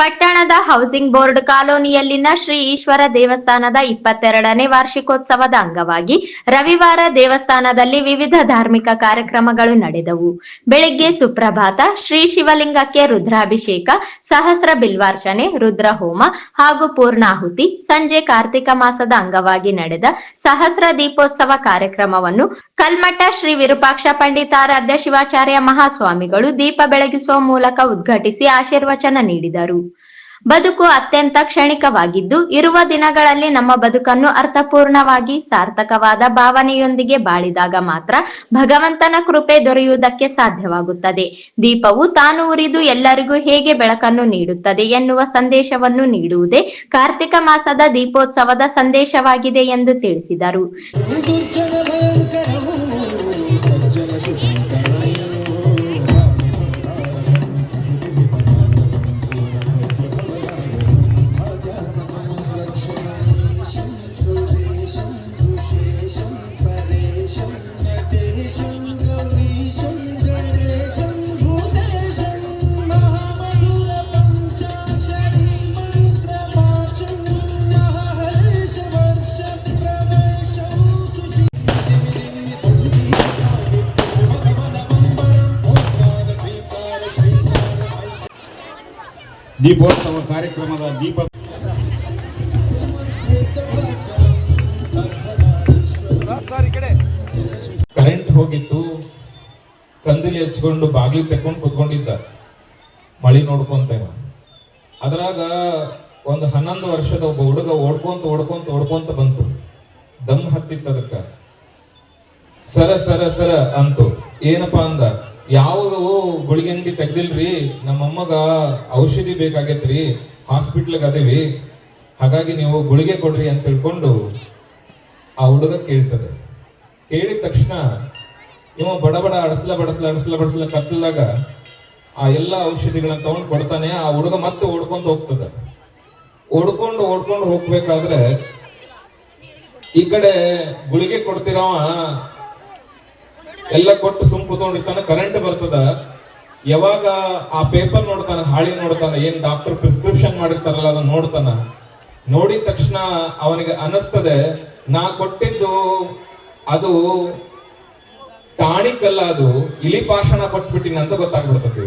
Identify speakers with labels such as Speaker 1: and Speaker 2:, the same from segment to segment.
Speaker 1: ಪಟ್ಟಣದ housing board ಕಾಲೋನಿಯಲ್ಲಿನ ಶ್ರೀ ಈಶ್ವರ ದೇವಸ್ಥಾನದ ಇಪ್ಪತ್ತೆರಡನೇ ವಾರ್ಷಿಕೋತ್ಸವದ ಅಂಗವಾಗಿ ರವಿವಾರ ದೇವಸ್ಥಾನದಲ್ಲಿ ವಿವಿಧ ಧಾರ್ಮಿಕ ಕಾರ್ಯಕ್ರಮಗಳು ನಡೆದವು. ಬೆಳಗ್ಗೆ ಸುಪ್ರಭಾತ ಶ್ರೀ ಶಿವಲಿಂಗಕ್ಕೆ ರುದ್ರಾಭಿಷೇಕ, ಸಹಸ್ರ ಬಿಲ್ವಾರ್ಚನೆ ರುದ್ರ ಹೋಮ ಹಾಗೂ ಪೂರ್ಣಾಹುತಿ, ಸಂಜೆ ಕಾರ್ತಿಕ ಮಾಸದ ಅಂಗವಾಗಿ ನಡೆದ ಸಹಸ್ರ ದೀಪೋತ್ಸವ ಕಾರ್ಯಕ್ರಮವನ್ನು ಕಲ್ಮಠ ಶ್ರೀ ವಿರೂಪಾಕ್ಷ ಪಂಡಿತಾರಾಧ್ಯ ಶಿವಾಚಾರ್ಯ ಮಹಾಸ್ವಾಮಿಗಳು ದೀಪ ಬೆಳಗಿಸುವ ಮೂಲಕ ಉದ್ಘಾಟಿಸಿ ಆಶೀರ್ವಚನ ನೀಡಿದರು. ಬದುಕು ಅತ್ಯಂತ ಕ್ಷಣಿಕವಾಗಿದ್ದು, ಇರುವ ದಿನಗಳಲ್ಲಿ ನಮ್ಮ ಬದುಕನ್ನು ಅರ್ಥಪೂರ್ಣವಾಗಿ ಸಾರ್ಥಕವಾದ ಭಾವನೆಯೊಂದಿಗೆ ಬಾಳಿದಾಗ ಮಾತ್ರ ಭಗವಂತನ ಕೃಪೆ ದೊರೆಯುವುದಕ್ಕೆ ಸಾಧ್ಯವಾಗುತ್ತದೆ. ದೀಪವು ತಾನು ಉರಿದು ಎಲ್ಲರಿಗೂ ಹೇಗೆ ಬೆಳಕನ್ನು ನೀಡುತ್ತದೆ ಎನ್ನುವ ಸಂದೇಶವನ್ನು ನೀಡುವುದೇ ಕಾರ್ತಿಕ ಮಾಸದ ದೀಪೋತ್ಸವದ ಸಂದೇಶವಾಗಿದೆ ಎಂದು ತಿಳಿಸಿದರು.
Speaker 2: ದೀಪೋತ್ಸವ ಕಾರ್ಯಕ್ರಮದ ದೀಪ
Speaker 3: ಕರೆಂಟ್ ಹೋಗಿತ್ತು, ಕಂದಿಲಿ ಹಚ್ಕೊಂಡು ಬಾಗಿಲು ತೆಕ್ಕೊಂಡು ಕುತ್ಕೊಂಡಿದ್ದ. ಮಳಿ ನೋಡ್ಕೊಂತ. ಅದ್ರಾಗ ಒಂದು ಹನ್ನೊಂದು ವರ್ಷದ ಒಬ್ಬ ಹುಡುಗ ಓಡ್ಕೊಂತ ಓಡ್ಕೊಂತ ಓಡ್ಕೊಂತ ಬಂತು. ದಮ್ ಹತ್ತಿತ್ತು ಅದಕ್ಕೆ. ಸರ ಸರ ಸರ ಅಂತು. ಏನಪ್ಪಾ ಅಂದ? ಯಾವುದು ಗುಳಿಗೆ ಅಂಗಡಿ ತೆಗ್ದಿಲ್ರಿ? ನಮ್ಮಮ್ಮಗ ಔಷಧಿ ಬೇಕಾಗೈತ್ರಿ, ಹಾಸ್ಪಿಟ್ಲ್ಗೆ ಅದೇವಿ. ಹಾಗಾಗಿ ನೀವು ಗುಳಿಗೆ ಕೊಡ್ರಿ ಅಂತ ತಿಳ್ಕೊಂಡು ಆ ಹುಡುಗ ಕೇಳ್ತದೆ. ಕೇಳಿದ ತಕ್ಷಣ ಇವ ಬಡ ಬಡ ಅಡಸ್ಲ ಬಡಸ್ಲ ಅಡಸ್ಲ ಬಡಸ್ಲ ಕತ್ತಲಾಗ ಆ ಎಲ್ಲ ಔಷಧಿಗಳನ್ನ ತಗೊಂಡು ಕೊಡ್ತಾನೆ, ಆ ಹುಡುಗ ಮತ್ತೆ ಓಡ್ಕೊಂಡು ಹೋಗ್ತದೆ. ಓಡ್ಕೊಂಡು ಓಡ್ಕೊಂಡು ಹೋಗ್ಬೇಕಾದ್ರೆ ಈ ಕಡೆ ಗುಳಿಗೆ ಕೊಡ್ತಿರವ ಎಲ್ಲ ಕೊಟ್ಟು ಸುಮ್ ಕೂತ್ಕೊಂಡಿರ್ತಾನೆ ಕರೆಂಟ್ ಬರ್ತದ ಯಾವಾಗ ಆ ಪೇಪರ್ ನೋಡ್ತಾನೆ, ಹಾಳಿ ನೋಡ್ತಾನೆ, ಏನ್ ಡಾಕ್ಟರ್ ಪ್ರಿಸ್ಕ್ರಿಪ್ಷನ್ ಮಾಡಿರ್ತಾರಲ್ಲ ಅದನ್ನ ನೋಡ್ತಾನ ನೋಡಿದ ತಕ್ಷಣ ಅವನಿಗೆ ಅನಿಸ್ತದೆ ನಾ ಕೊಟ್ಟಿದ್ದು ಅದು ಟಾಣಿಕ್ ಅಲ್ಲ ಅದು ಇಲಿ ಪಾಷಣ ಕೊಟ್ಬಿಟ್ಟಿನ ಅಂತ ಗೊತ್ತಾಗ್ಬಿಡ್ತದೆ.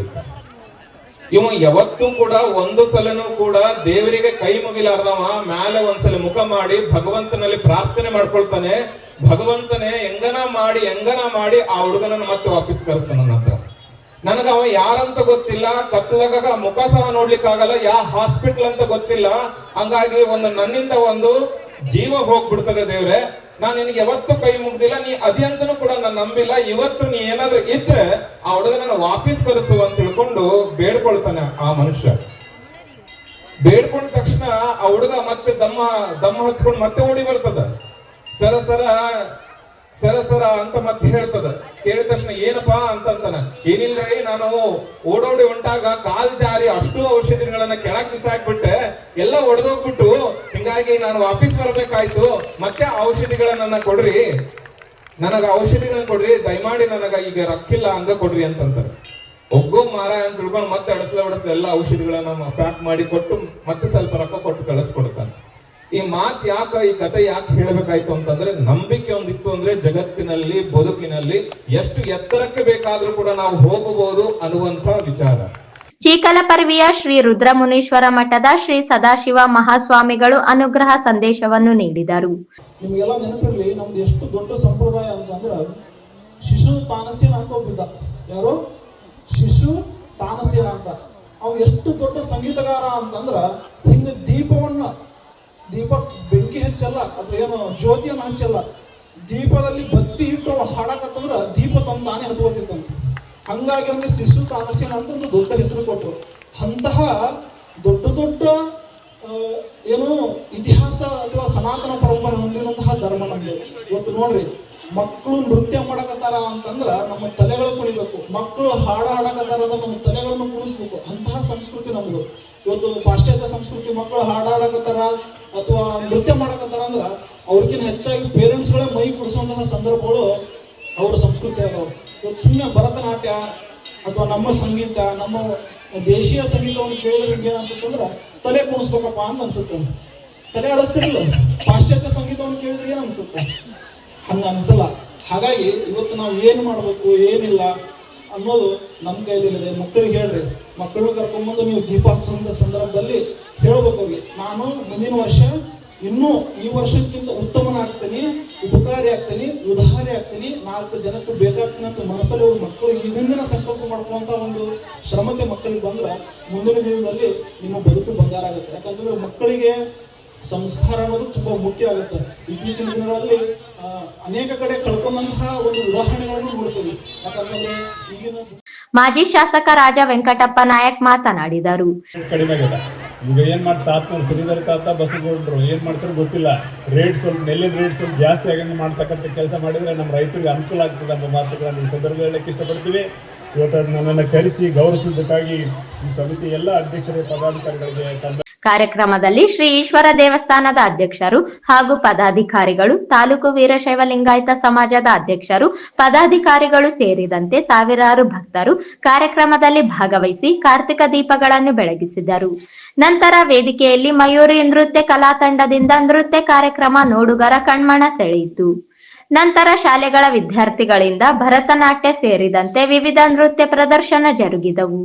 Speaker 3: ಇವ ಯಾವತ್ತೂ ಕೂಡ ಒಂದು ಸಲನೂ ಕೂಡ ದೇವರಿಗೆ ಕೈ ಮುಗಿಲಾರ್ದವ ಮೇಲೆ ಒಂದ್ಸಲ ಮುಖ ಮಾಡಿ ಭಗವಂತನಲ್ಲಿ ಪ್ರಾರ್ಥನೆ ಮಾಡ್ಕೊಳ್ತಾನೆ ಭಗವಂತನೇ ಹೆಂಗನ ಮಾಡಿ ಹೆಂಗನ ಮಾಡಿ ಆ ಹುಡುಗನನ್ನ ಮತ್ತೆ ವಾಪಸ್ ಕರ್ಸ ನನ್ನ ಹತ್ರ. ನನಗ ಅವ ಯಾರಂತ ಗೊತ್ತಿಲ್ಲ ಕತ್ತಲಾಗ ಮುಖ ಸಹ ನೋಡ್ಲಿಕ್ಕಾಗಲ್ಲ, ಯಾ ಹಾಸ್ಪಿಟಲ್ ಅಂತ ಗೊತ್ತಿಲ್ಲ. ಹಂಗಾಗಿ ಒಂದು ನನ್ನಿಂದ ಒಂದು ಜೀವ ಹೋಗ್ಬಿಡ್ತದೆ ದೇವ್ರೆ. ನಾನು ನಿನಗೆ ಯಾವತ್ತೂ ಕೈ ಮುಗ್ದಿಲ್ಲ, ನೀ ಅದ್ಯಂತನೂ ಕೂಡ ನಾನು ನಂಬಿಲ್ಲ. ಇವತ್ತು ನೀ ಏನಾದ್ರೂ ಇದ್ರೆ ಆ ಹುಡುಗನನ್ನ ವಾಪಸ್ ಕರೆಸು ಅಂತ ತಿಳ್ಕೊಂಡು ಬೇಡ್ಕೊಳ್ತಾನೆ ಆ ಮನುಷ್ಯ. ಬೇಡ್ಕೊಂಡ ತಕ್ಷಣ ಆ ಹುಡುಗ ಮತ್ತೆ ದಮ್ಮ ದಮ್ಮ ಹಚ್ಕೊಂಡು ಮತ್ತೆ ಓಡಿ ಬರ್ತದ. ಸರ ಸರಸರ ಸರ ಸರ ಅಂತ ಮತ್ತೆ ಹೇಳ್ತದ. ಕೇಳಿದ ತಕ್ಷಣ ಏನಪ್ಪಾ ಅಂತ ಅಂತಾನ ಏನಿಲ್ರಿ, ನಾನು ಓಡೋಡಿ ಹೊಂಟಾಗ ಕಾಲ್ ಜಾರಿ ಅಷ್ಟು ಔಷಧಿಗಳನ್ನ ಕೆಳಗ್ ಬಿಸಾಕ್ಬಿಟ್ಟೆ, ಎಲ್ಲ ಒಡೆದೋಗ್ಬಿಟ್ಟು, ಹಿಂಗಾಗಿ ನಾನು ವಾಪಸ್ ಬರ್ಬೇಕಾಯ್ತು, ಮತ್ತೆ ಔಷಧಿಗಳನ್ನ ಕೊಡ್ರಿ. ನನಗ ಔಷಧಿಗಳನ್ನ ಕೊಡ್ರಿ, ದಯಮಾಡಿ ನನಗ ಈಗ ರಕ್ಕಿಲ್ಲ, ಹಂಗ ಕೊಡ್ರಿ ಅಂತಂತಾರೆ ಒಗ್ಗು ಮಾರ ಅಂತ ತಿಳ್ಕೊಂಡು ಮತ್ತೆ ಅಡಸ್ಲ ಬಡಸ್ಲ ಎಲ್ಲ ಔಷಧಿಗಳನ್ನ ಪ್ಯಾಕ್ ಮಾಡಿ ಕೊಟ್ಟು ಮತ್ತೆ ಸ್ವಲ್ಪ ರೊಕ್ಕ ಕೊಟ್ಟು ಕಳಿಸ್ಕೊಡ್ತಾನೆ. ಈ ಮಾತ್ ಯಾಕ ಈ ಕತೆ ಯಾಕೆ ಹೇಳಬೇಕಾಯ್ತು ಅಂತಂದ್ರೆ ನಂಬಿಕೆ ಒಂದಿತ್ತು ಅಂದ್ರೆ ಜಗತ್ತಿನಲ್ಲಿ ಬದುಕಿನಲ್ಲಿ ಎಷ್ಟು ಎತ್ತರಕ್ಕೆ ಬೇಕಾದ್ರೂ ಕೂಡ ನಾವು ಹೋಗಬಹುದು ಅನ್ನುವಂತ ವಿಚಾರ.
Speaker 1: ಚೀಕಲಪರ್ವಿಯ ಶ್ರೀ ರುದ್ರಮುನೀಶ್ವರ ಮಠದ ಶ್ರೀ ಸದಾಶಿವ ಮಹಾಸ್ವಾಮಿಗಳು ಅನುಗ್ರಹ ಸಂದೇಶವನ್ನು ನೀಡಿದರು.
Speaker 4: ನಿಮಗೆಲ್ಲ ನೆನಪಿರಲಿ ನಮ್ದು ಎಷ್ಟು ದೊಡ್ಡ ಸಂಪ್ರದಾಯ ಅಂತಂದ್ರೆ ಶಿಶು ತಾನಸೇನ ಅಂತ ಒಬ್ಬಿದ್ದ ಯಾರು? ಶಿಶು ತಾನಸೇನ ಅಂತ. ಅವ್ ಎಷ್ಟು ದೊಡ್ಡ ಸಂಗೀತಗಾರ ಅಂತಂದ್ರ ಹಿಂದೆ ದೀಪವನ್ನ ದೀಪ ಬೆಂಕಿ ಹಚ್ಚಲ್ಲ ಅಥವಾ ಏನು ಜ್ಯೋತಿಯನ್ನು ಹಚ್ಚಲ್ಲ. ದೀಪದಲ್ಲಿ ಬತ್ತಿ ಇಟ್ಟು ಅವ ಹಾಡಕತ್ತಂದ್ರ ದೀಪ ತಮ್ಮ ಹತ್ಕೋತಿತ್ತಂತ ಹಂಗಾಗಿ ಒಂದು ಶಿಶು ತಾನಸೇನ ಅಂತ ಒಂದು ದೊಡ್ಡ ಹೆಸರು ಕೊಟ್ಟರು ಅಂತಹ ದೊಡ್ಡ ದೊಡ್ಡ ಏನು ಇತಿಹಾಸ ಅಥವಾ ಸನಾತನ ಪರಂಪರೆ ಹೊಂದಿರುವಂತಹ ಧರ್ಮ ನಮಗೆ ಇವತ್ತು ನೋಡ್ರಿ, ಮಕ್ಕಳು ನೃತ್ಯ ಮಾಡಕತ್ತಾರ ಅಂತಂದ್ರ ನಮ್ಮ ತಲೆಗಳು ಕುಣಿಬೇಕು. ಮಕ್ಕಳು ಹಾಡ ಹಾಡಕತ್ತಾರ ನಮ್ಮ ತಲೆಗಳನ್ನು ಕುಣಿಸ್ಬೇಕು. ಅಂತಹ ಸಂಸ್ಕೃತಿ ನಮ್ದು. ಇವತ್ತು ಪಾಶ್ಚಾತ್ಯ ಸಂಸ್ಕೃತಿ ಮಕ್ಕಳು ಹಾಡ ಹಾಡಕತ್ತಾರ ಅಥವಾ ನೃತ್ಯ ಮಾಡಕತ್ತಾರ ಅಂದ್ರ ಅವ್ರಿಗಿಂತ ಹೆಚ್ಚಾಗಿ ಪೇರೆಂಟ್ಸ್ಗಳೇ ಮೈ ಕುಡಿಸುವಂತಹ ಸಂದರ್ಭಗಳು ಅವ್ರ ಸಂಸ್ಕೃತಿ ಅದಾವ. ಇವತ್ತು ಸುಮ್ಮನೆ ಭರತನಾಟ್ಯ ಅಥವಾ ನಮ್ಮ ಸಂಗೀತ, ನಮ್ಮ ದೇಶೀಯ ಸಂಗೀತವನ್ನು ಕೇಳಿದ್ರೆ ನಿಮ್ಗೆ ಏನ್ ಅನ್ಸುತ್ತೆ ಅಂದ್ರೆ ತಲೆ ಕುಣಿಸ್ಬೇಕಪ್ಪ ಅಂತ ಅನ್ಸುತ್ತೆ. ತಲೆ ಆಡಿಸ್ತಿರಲ್ಲ ಪಾಶ್ಚಾತ್ಯ ಸಂಗೀತವನ್ನು ಕೇಳಿದ್ರೆ ಏನು ಅನ್ಸುತ್ತೆ? ಹಂಗ ಅನ್ಸಲ್ಲ. ಹಾಗಾಗಿ ಇವತ್ತು ನಾವು ಏನು ಮಾಡಬೇಕು, ಏನಿಲ್ಲ ಅನ್ನೋದು ನಮ್ಮ ಕೈಲಿದೆ ಮಕ್ಕಳಿಗೆ ಹೇಳ್ರಿ. ಮಕ್ಕಳನ್ನು ಕರ್ಕೊಂಬಂದು ನೀವು ದೀಪ ಹಚ್ಚುವಂಥ ಸಂದರ್ಭದಲ್ಲಿ ಹೇಳ್ಬೇಕು ನಾನು ಮುಂದಿನ ವರ್ಷ ಇನ್ನೂ ಈ ವರ್ಷಕ್ಕಿಂತ ಉತ್ತಮನಾಗ್ತೀನಿ ಉಪಕಾರಿ ಆಗ್ತೀನಿ, ಉದಾರಿ ಆಗ್ತೀನಿ, ನಾಲ್ಕು ಜನಕ್ಕೆ ಬೇಕಾಗ್ತೀನಿ ಅಂತ ಮನಸ್ಸಲ್ಲಿ ಮಕ್ಕಳು ಈಗಿಂದಿನ ಸಂಕಲ್ಪ ಮಾಡ್ಕೊಳ್ಳುವಂತ ಒಂದು ಶ್ರಮತೆ ಮಕ್ಕಳಿಗೆ ಬಂದ್ರೆ ಮುಂದಿನ ದಿನದಲ್ಲಿ ನಿಮ್ಮ ಬದುಕು ಬಂಗಾರ ಆಗುತ್ತೆ. ಯಾಕಂತಂದ್ರೆ ಮಕ್ಕಳಿಗೆ ಸಂಸ್ಕಾರ ಅನ್ನೋದು ತುಂಬಾ ಮುಖ್ಯ ಆಗುತ್ತೆ. ಇತ್ತೀಚಿನ ದಿನಗಳಲ್ಲಿ ಅನೇಕ ಕಡೆ ಕಳ್ಕೊಂಡಂತಹ ಒಂದು ಉದಾಹರಣೆಗಳನ್ನು
Speaker 1: ಮಾಜಿ ಶಾಸಕ ರಾಜ ವೆಂಕಟಪ್ಪ ನಾಯಕ್ ಮಾತನಾಡಿದರು.
Speaker 5: ಕಡಿಮೆ ಆಗಿದೆ ಈಗ ಏನ್ ಮಾಡ್ತಾ ಶ್ರೀಧರ ತಾತ ಬಸಗೊಂಡ್ರು ಏನ್ ಮಾಡ್ತಾರೋ ಗೊತ್ತಿಲ್ಲ. ರೇಟ್ ಸ್ವಲ್ಪ, ನೆಲ್ಲಿದ ರೇಟ್ ಸ್ವಲ್ಪ ಜಾಸ್ತಿ ಆಗಂಗೆ ಮಾಡ್ತಕ್ಕಂಥ ಕೆಲಸ ಮಾಡಿದ್ರೆ ನಮ್ಮ ರೈತರಿಗೆ ಅನುಕೂಲ ಆಗ್ತದೆ ನಮ್ಮ ಮಾತುಗಳನ್ನು ಈ ಸಂದರ್ಭದಲ್ಲಿ ಹೇಳಕ್ಕೆ ಇಷ್ಟಪಡ್ತೀವಿ. ಇವತ್ತು ನನ್ನನ್ನು ಕರೆಸಿ ಗೌರವಿಸಿದ್ದಕ್ಕಾಗಿ ಈ ಸಮಿತಿ ಎಲ್ಲ ಅಧ್ಯಕ್ಷರ, ಪದಾಧಿಕಾರಿಗಳಿಗೆ
Speaker 1: ಕಾರ್ಯಕ್ರಮದಲ್ಲಿ ಶ್ರೀ ಈಶ್ವರ ದೇವಸ್ಥಾನದ ಅಧ್ಯಕ್ಷರು ಹಾಗೂ ಪದಾಧಿಕಾರಿಗಳು, ತಾಲೂಕು ವೀರಶೈವ ಲಿಂಗಾಯತ ಸಮಾಜದ ಅಧ್ಯಕ್ಷರು, ಪದಾಧಿಕಾರಿಗಳು ಸೇರಿದಂತೆ ಸಾವಿರಾರು ಭಕ್ತರು ಕಾರ್ಯಕ್ರಮದಲ್ಲಿ ಭಾಗವಹಿಸಿ ಕಾರ್ತಿಕ ದೀಪಗಳನ್ನು ಬೆಳಗಿಸಿದರು. ನಂತರ ವೇದಿಕೆಯಲ್ಲಿ ಮಯೂರಿ ನೃತ್ಯ ಕಲಾ ತಂಡದಿಂದ ನೃತ್ಯ ಕಾರ್ಯಕ್ರಮ ನೋಡುಗರ ಕಣ್ಮಣ ಸೆಳೆಯಿತು. ನಂತರ ಶಾಲೆಗಳ ವಿದ್ಯಾರ್ಥಿಗಳಿಂದ ಭರತನಾಟ್ಯ ಸೇರಿದಂತೆ ವಿವಿಧ ನೃತ್ಯ ಪ್ರದರ್ಶನ ಜರುಗಿದವು.